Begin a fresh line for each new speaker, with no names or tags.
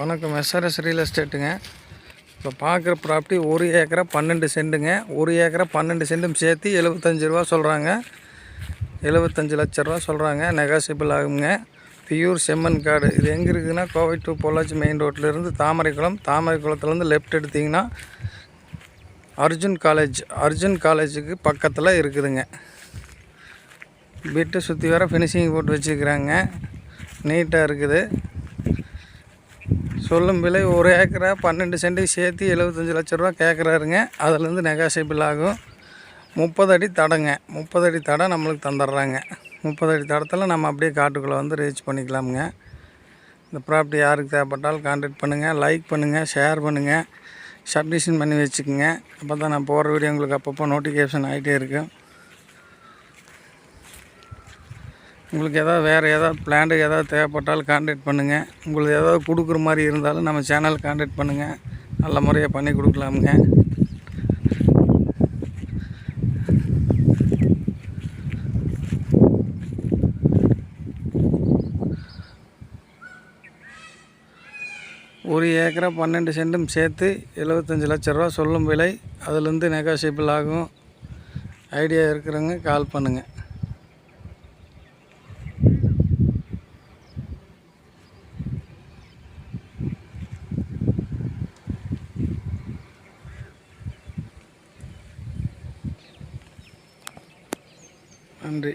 வணக்கம். SRS real எஸ்டேட்டுங்க இப்போ பார்க்குற ப்ராப்பர்ட்டி ஒரு ஏக்கரை பன்னெண்டு சென்ட்டுங்க ஒரு ஏக்கரை பன்னெண்டு சென்டும் சேர்த்து எழுபத்தஞ்சு ரூபா சொல்கிறாங்க எழுபத்தஞ்சு லட்ச ரூபா சொல்கிறாங்க நெகாசிபிள் ஆகுங்க. பியூர் செம்மன் காடு. இது எங்கே இருக்குதுன்னா கோவை டு பொள்ளாச்சி மெயின் ரோட்டிலேருந்து தாமரைக்குளம். தாமரைக்குளத்துலேருந்து லெஃப்ட் எடுத்திங்கன்னா அர்ஜுன் காலேஜ் அர்ஜுன் காலேஜுக்கு பக்கத்தில் இருக்குதுங்க. வீட்டை சுற்றி வர ஃபினிஷிங் போட்டு வச்சுக்கிறாங்க நீட்டாக இருக்குது. சொல்லும் விலை ஒரு ஏக்கரா பன்னெண்டு சென்ட்டுக்கு சேர்த்து எழுபத்தஞ்சி லட்ச ரூபா கேட்குறாருங்க அதுலேருந்து நெகாசிபிள் ஆகும். முப்பது அடி தடங்க. முப்பது அடி தடம் நம்மளுக்கு தந்துடுறாங்க. முப்பது அடி தடத்தில் நம்ம அப்படியே காட்டுக்குள்ளே வந்து ரீச் பண்ணிக்கலாமுங்க. இந்த ப்ராப்பர்ட்டி யாருக்கு தேவைப்பட்டாலும் கான்டாக்ட் பண்ணுங்கள் லைக் பண்ணுங்கள் ஷேர் பண்ணுங்கள் சப்மிஷன் பண்ணி வச்சுக்கோங்க. அப்போ தான் நான் போகிற வீடியோ உங்களுக்கு அப்பப்போ நோட்டிஃபிகேஷன் ஆகிட்டே இருக்கும். உங்களுக்கு ஏதாவது வேறு ஏதாவது பிளான்டு ஏதாவது தேவைப்பட்டாலும் கான்டாக்ட் பண்ணுங்கள் உங்களுக்கு ஏதாவது கொடுக்குற மாதிரி இருந்தாலும் நம்ம சேனல் கான்டாக்ட் பண்ணுங்கள் நல்ல முறையாக பண்ணி கொடுக்கலாமுங்க. ஒரு ஏக்கரா பன்னெண்டு சென்டும் சேர்த்து எழுபத்தஞ்சி லட்ச ரூபா சொல்லும் விலை. அதுலேருந்து நெகோசியபிள் ஆகும். ஐடியா இருக்கிறவங்க கால் பண்ணுங்கள் நன்றி